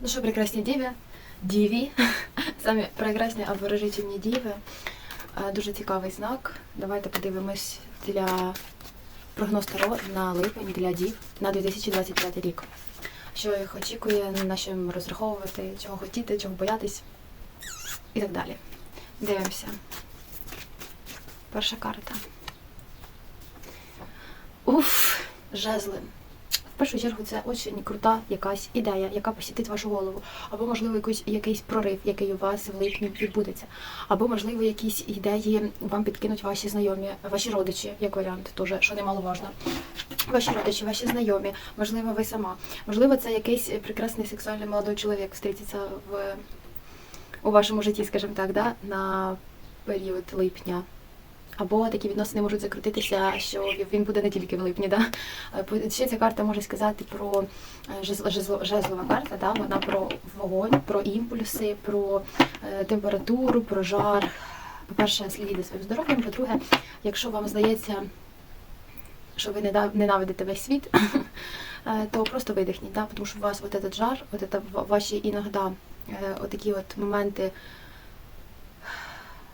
Ну що, прекрасні діви, діві, самі прекрасні обворожительні діви. Дуже цікавий знак. Давайте подивимось для прогноз Таро на липень для дів на 2025 рік. Що їх очікує, на що їм розраховувати, чого хотіти, чого боятись і так далі. Дивимося. Перша карта. Уф, жезли. В першу чергу це дуже крута якась ідея, яка посітить вашу голову, або можливо якийсь, якийсь прорив, який у вас в липні відбудеться, або можливо якісь ідеї вам підкинуть ваші знайомі, ваші родичі, як варіант, теж, що немаловажно. Ваші родичі, ваші знайомі, можливо, ви сама. Можливо, це якийсь прекрасний сексуальний молодий чоловік зустрітиться в у вашому житті, скажімо так, да, на період липня. Або такі відносини можуть закрутитися, що він буде не тільки в липні. Да? Е, Ще ця карта може сказати про е, жезл- жезл- жезлова карта, да? вона про вогонь, про імпульси, про е, температуру, про жар. По-перше, слідіть своїм здоров'ям. По-друге, якщо вам здається, що ви ненавидите весь світ, то просто видихніть, да? тому що у вас от этот жар, от это ваші іноді е, отакі от моменти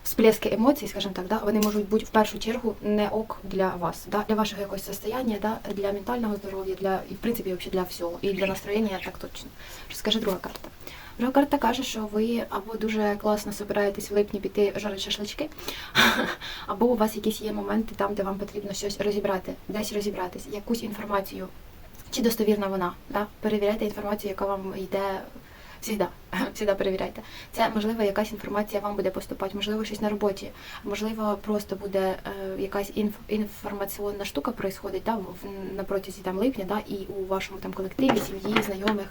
всплески емоцій, скажімо так, да, вони можуть бути в першу чергу не ок для вас, да, для вашого якогось состояння, да, для ментального здоров'я, для і в принципі вообще для всього, і для настроєння так точно. Що друга карта? Друга карта каже, що ви або дуже класно збираєтесь в липні піти жарити шашлички, або у вас якісь є моменти там, де вам потрібно щось розібрати, десь розібратись, якусь інформацію. Чи достовірна вона? Да? Перевіряйте інформацію, яка вам йде Всегда, всегда перевіряйте. Це можливо якась інформація вам буде поступати, можливо, щось на роботі, можливо, просто буде е, якась інф, інформаційна штука происходить да, на протязі там липня, да, і у вашому там колективі, сім'ї, знайомих,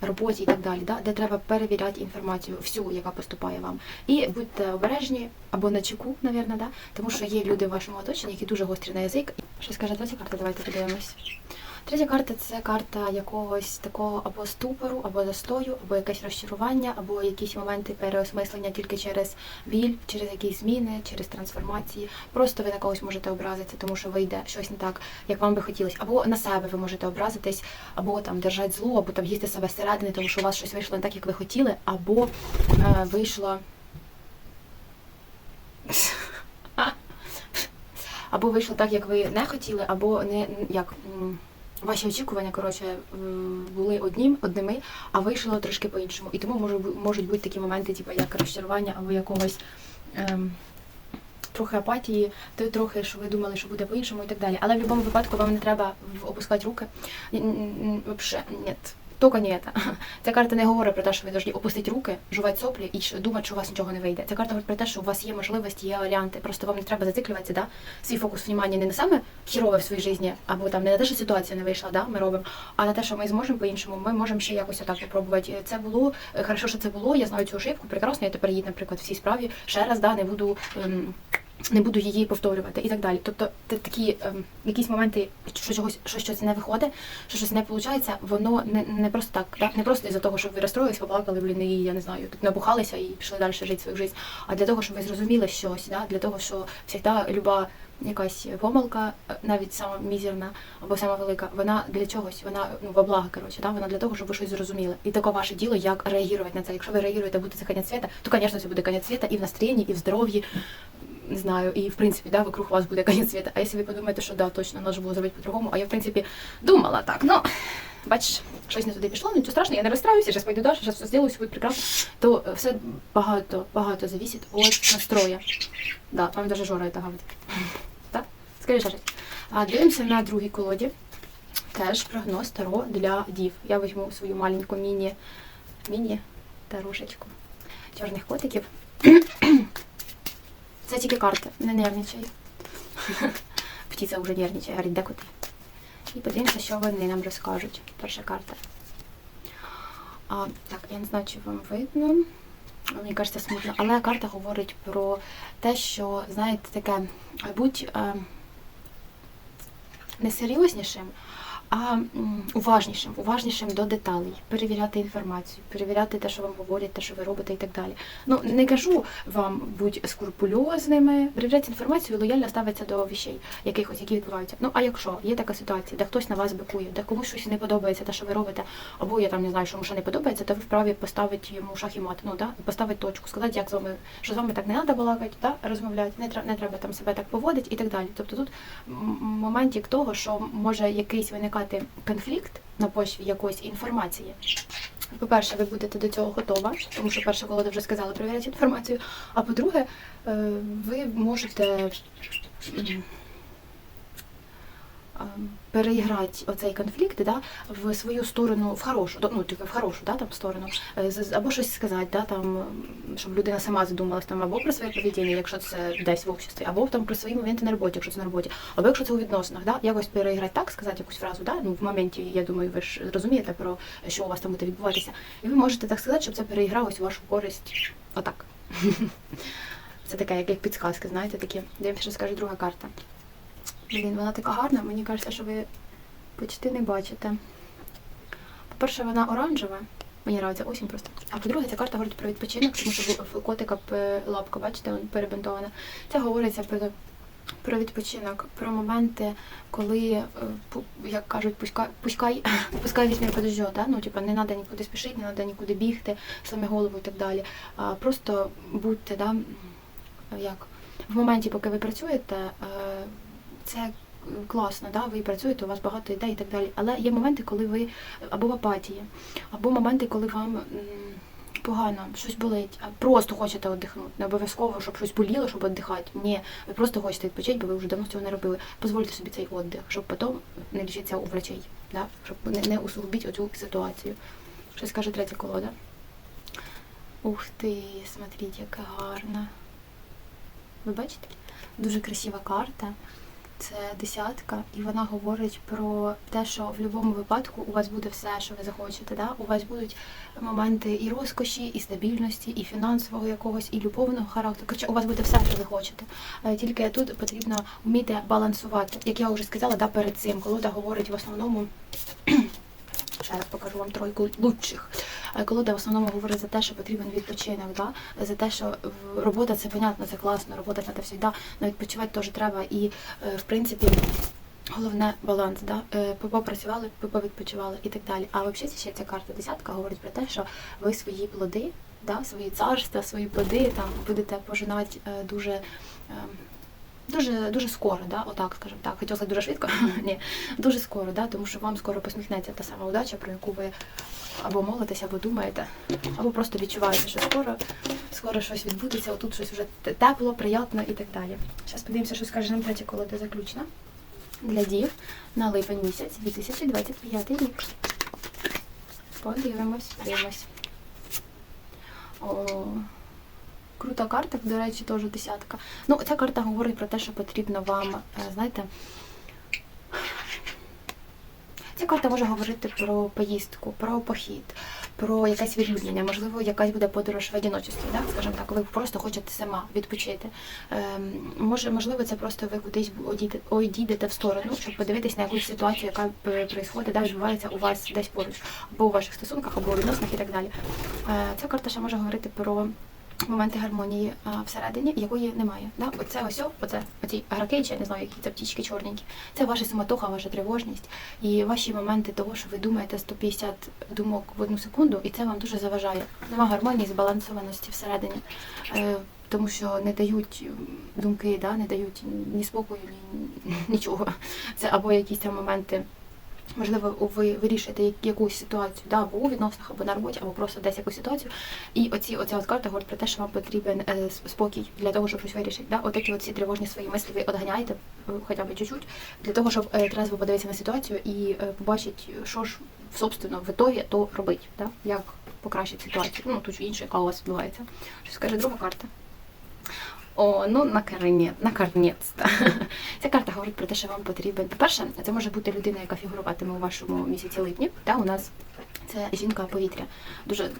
роботі і так далі, да, де треба перевіряти інформацію всю, яка поступає вам. І будьте обережні або на чеку, навірно, да, тому що є люди в вашому оточенні, які дуже гострі на язик. Що скаже третя карта? Давайте подивимось. Третя карта це карта якогось такого або ступору, або застою, або якесь розчарування, або якісь моменти переосмислення тільки через біль, через якісь зміни, через трансформації. Просто ви на когось можете образитися, тому що вийде щось не так, як вам би хотілося. Або на себе ви можете образитись, або там держати зло, або там їсти себе зсередини, тому що у вас щось вийшло не так, як ви хотіли, або е, вийшло. Або вийшло так, як ви не хотіли, або не як. Ваші очікування, коротше, були однім, одними, а вийшло трошки по-іншому. І тому може, можуть бути такі моменти, типу, як розчарування або якогось ем, трохи апатії, то трохи, що ви думали, що буде по-іншому і так далі. Але в будь-якому випадку вам не треба опускати руки. Взагалі, ні. Тільки не це. Ця карта не говорить про те, що ви повинні опустити руки, жувати соплі і думати, що у вас нічого не вийде. Ця карта говорить про те, що у вас є можливості, є варіанти. Просто вам не треба зациклюватися, да? свій фокус внимання не на саме хірове в своїй житті, або там не на те, що ситуація не вийшла, да? ми робимо, а на те, що ми зможемо по-іншому, ми можемо ще якось отак попробувати. Це було е, хорошо, що це було. Я знаю цю ошибку, прекрасно. Я тепер її, наприклад, в цій справі ще раз да, не буду. Ем, не буду її повторювати і так далі. Тобто такі ем, якісь моменти, що чогось що щось не виходить, що щось не виходить, воно не, не просто так, да? не просто із-за того, що ви розстроїлись, поплакали, блін, і я не знаю, тут набухалися і пішли далі жити свою життя, а для того, щоб ви зрозуміли щось, да? для того, що завжди люба якась помилка, е, навіть сама мізерна або сама велика, вона для чогось, вона ну во благо, коротше, да? вона для того, щоб ви щось зрозуміли. І таке ваше діло, як реагувати на це. Якщо ви реагуєте, буде це конець світа, то, звісно, це буде конець світа і в настроєнні, і в здоров'ї, не знаю, і в принципі, да, вокруг вас буде конець світа. А якщо ви подумаєте, що да, точно можна було зробити по-другому, а я в принципі думала так, ну бачиш, щось не туди пішло, нічого страшного, я не розстраюся, зараз пойду далі, зараз все зроблю, все буде прекрасно. То е, все багато, багато зависить від настрою. Да, вам даже Жора это говорить. Так? Скажи щось. А дивимося на другій колоді. Теж прогноз Таро для дів. Я візьму свою маленьку міні, міні тарошечку чорних котиків. Це тільки карти, не нервничай. Птиця вже нервничає, говорить, де коти. І подивимося, що вони нам розкажуть. Перша карта. А, так, я не знаю, чи вам видно. Мені кажеться, смутно. Але карта говорить про те, що, знаєте, таке, будь е, не серйознішим, а уважнішим, уважнішим до деталей, перевіряти інформацію, перевіряти те, що вам говорять, те, що ви робите, і так далі. Ну не кажу вам будь скрупульозними, перевіряйте інформацію, лояльно ставиться до вещей, якихось, які відбуваються. Ну а якщо є така ситуація, де хтось на вас бикує, де комусь щось не подобається, те, що ви робите, або я там не знаю, що ще не подобається, то ви вправі поставити йому шах і мат, ну да, поставити точку, сказати, як з вами, що з вами так не треба балакати, да, розмовляти, не треба, не треба там себе так поводити і так далі. Тобто тут моментик того, що може якийсь виникати конфлікт на почві якоїсь інформації. По-перше, ви будете до цього готова, тому що перша колода вже сказала перевіряти інформацію. А по-друге, е, ви можете переіграти оцей конфлікт да, в свою сторону, в хорошу, ну, типу, в хорошу да, там, сторону, е, або щось сказати, да, там, щоб людина сама задумалась там, або про своє поведіння, якщо це десь в обществі, або там про свої моменти на роботі, якщо це на роботі, або якщо це у відносинах, да, якось переіграти так, сказати якусь фразу, да, ну, в моменті, я думаю, ви ж розумієте про що у вас там буде відбуватися. І ви можете так сказати, щоб це переігралось у вашу користь. Отак. Це таке, як, як підсказки, знаєте, такі. Дивимося, що скаже друга карта. Блін, вона така гарна, мені кажеться, що ви почти не бачите. По-перше, вона оранжева. Мені подобається осінь просто. А по-друге, ця карта говорить про відпочинок, тому що в котика лапка, бачите, перебинтована. Це говориться про, про відпочинок, про моменти, коли, е, як кажуть, пускай, пускай, пускай візьме подождет, да? ну, типа, не треба нікуди спішити, не треба нікуди бігти, слами голову і так далі. А просто будьте, да, як, в моменті, поки ви працюєте, е, це класно, да? ви працюєте, у вас багато ідей і так далі. Але є моменти, коли ви або в апатії, або моменти, коли вам погано, щось болить, а просто хочете віддихнути. Не обов'язково, щоб щось боліло, щоб віддихати. Ні, ви просто хочете відпочити, бо ви вже давно цього не робили. Позвольте собі цей віддих, щоб потім не лічитися у врачей, да? щоб не, не усугубити оцю ситуацію. Що скаже третя колода? Ух ти, смотрите, яка гарна. Ви бачите? Дуже красива карта. Це десятка, і вона говорить про те, що в будь-якому випадку у вас буде все, що ви захочете. Да? У вас будуть моменти і розкоші, і стабільності, і фінансового якогось, і любовного характеру. Короче, у вас буде все, що ви хочете. Е, Тільки тут потрібно вміти балансувати. Як я вже сказала, да, перед цим колода говорить в основному. Ще раз покажу вам тройку лучших. Е, Колода в основному говорить за те, що потрібен відпочинок, да? за те, що робота це понятно, це класно, робота це завжди, але відпочивати теж треба. І е, в принципі головне баланс, да? Е, попрацювали, повідпочивали і так далі. А взагалі ще ця карта десятка говорить про те, що ви свої плоди, да? свої царства, свої плоди там будете пожинати дуже. Дуже дуже скоро, да, отак скажімо так. Хотіла дуже швидко, ні, дуже скоро, да, тому що вам скоро посміхнеться та сама удача, про яку ви або молитесь, або думаєте, або просто відчуваєте, що скоро, скоро щось відбудеться, отут щось вже тепло, приємно і так далі. Зараз подивимося, що скаже нам третя колода заключна для дів на липень місяць 2025 рік. Подивимось, подивимось. О, крута карта, до речі, теж десятка. Ну, ця карта говорить про те, що потрібно вам, е, знаєте. Ця карта може говорити про поїздку, про похід, про якесь відлюднення, можливо, якась буде подорож в одиночестві, да? скажімо так, ви просто хочете сама відпочити. Ем, може, можливо, це просто ви кудись одійдете в сторону, щоб подивитись на якусь ситуацію, яка відбувається, да, відбувається у вас десь поруч, або у ваших стосунках, або у відносинах і так далі. Е, Ця карта ще може говорити про моменти гармонії а, всередині, якої немає. Да? Оце ось, оце, оці граки, чи я не знаю, які це птічки чорненькі. Це ваша суматоха, ваша тривожність і ваші моменти того, що ви думаєте 150 думок в одну секунду, і це вам дуже заважає. Нема гармонії, збалансованості всередині. Е, тому що не дають думки, да, не дають ні спокою, ні нічого. Це або якісь там моменти. Можливо, ви вирішуєте якусь ситуацію, да, або у відносинах, або на роботі, або просто десь якусь ситуацію. І оці оця от карта говорить про те, що вам потрібен е, спокій для того, щоб щось вирішити. Да? Отакі оці тривожні свої мислі ви одганяєте е, хоча б чуть-чуть, для того, щоб е, трезво подивитися на ситуацію і е, побачити, що ж собственно в ітогі то робить, да? як покращити ситуацію, ну ту чи іншу, яка у вас відбувається. Що скаже друга карта? О, ну наконець, наконець-то. Ця карта говорить про те, що вам потрібен. По-перше, це може бути людина, яка фігуруватиме у вашому місяці липні. Та у нас це жінка повітря. Дуже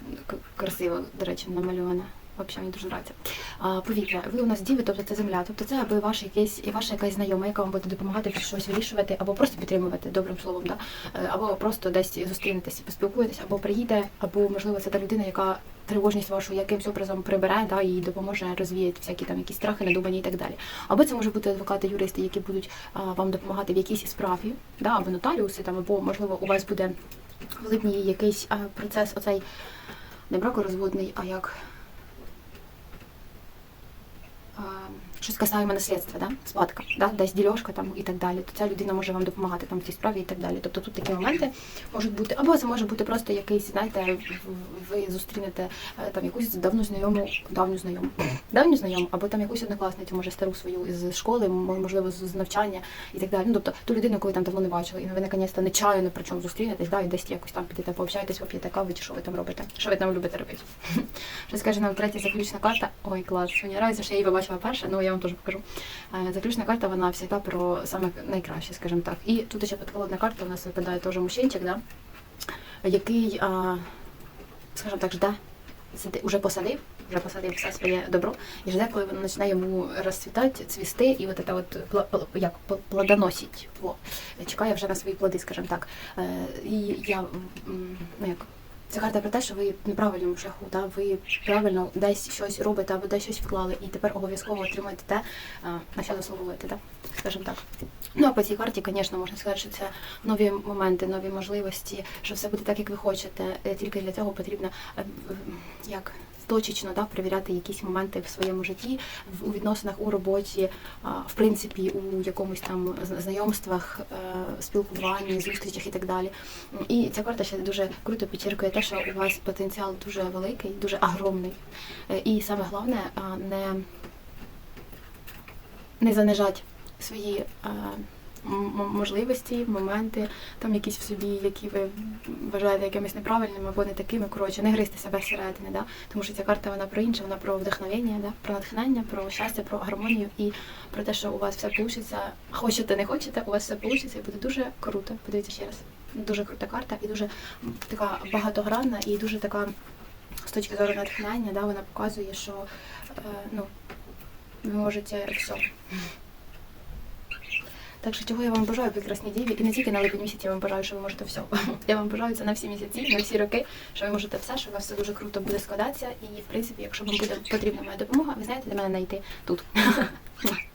красиво, до речі, намальована. Взагалі мені дуже подобається. А, повітря, ви у нас діви, тобто це земля, тобто це аби ваш якийсь і ваша якась знайома, яка вам буде допомагати щось вирішувати, або просто підтримувати добрим словом, да? Е, або просто десь зустрінетеся, поспілкуєтеся, або приїде, або можливо це та людина, яка тривожність вашу якимсь образом прибере, да, і допоможе розвіяти всякі там якісь страхи, надумані і так далі. Або це може бути адвокати, юристи, які будуть а, вам допомагати в якійсь справі, да, або нотаріуси, там, або можливо у вас буде в липні якийсь а, процес, оцей не бракорозводний, а як. а, Щось касаємо наслідства, да? спадка, да? десь дільошка там і так далі, то ця людина може вам допомагати там в цій справі і так далі. Тобто тут такі моменти можуть бути, або це може бути просто якийсь, знаєте, ви зустрінете е, там якусь давню знайому, давню знайому, давню знайому, або там якусь однокласницю, може стару свою з школи, можливо, з навчання і так далі. Ну, тобто ту людину, ви там давно не бачили, і ви наконець-то нечаянно при чому зустрінетесь, да, і десь якось там підете, пообщаєтесь, поп'єте кави, чи що ви там робите, що ви там любите робити. Що скаже нам третя заключна карта. Ой, клас, мені нравиться, що я її побачила перша, ну я вам теж покажу. Е, Заключна карта, вона завжди про саме найкраще, скажімо так. І тут ще підколодна карта, у нас випадає теж мужчинчик, да? який, а, скажімо так, жде, уже посадив, вже посадив все своє добро, і жде, коли воно починає йому розцвітати, цвісти, і от це от як плодоносить. Чекає вже на свої плоди, скажімо так. Е, І я ну як. Це карта про те, що ви на правильному шляху, да? ви правильно десь щось робите або десь щось вклали, і тепер обов'язково отримаєте те, на що заслуговуєте, да? скажімо так. Ну а по цій карті, звісно, можна сказати, що це нові моменти, нові можливості, що все буде так, як ви хочете. Е, Тільки для цього потрібно е, як точечно да, перевіряти якісь моменти в своєму житті, в, у відносинах, у роботі, в принципі, у якомусь там знайомствах, е, спілкуванні, зустрічах і так далі. І ця карта ще дуже круто підчеркує те, що у вас потенціал дуже великий, дуже огромний. Е, І саме головне не, не занижать свої е, можливості, моменти, там якісь в собі, які ви вважаєте якимись неправильними або не такими. Коротше, не гризти себе зсередини, да? тому що ця карта вона про інше, вона про вдохновення, да? про натхнення, про щастя, про гармонію і про те, що у вас все вийде. Хочете, не хочете, у вас все вийде і буде дуже круто. Подивіться ще раз. Дуже крута карта і дуже така багатогранна і дуже така з точки зору натхнення, да, вона показує, що е, ну, ви можете все. Так що чого я вам бажаю прекрасні діві, і не тільки на липень місяці я вам бажаю, що ви можете все. Я вам бажаю це на всі місяці, на всі роки, що ви можете все, що у вас все дуже круто буде складатися. І в принципі, якщо вам буде потрібна моя допомога, ви знаєте, де мене знайти тут.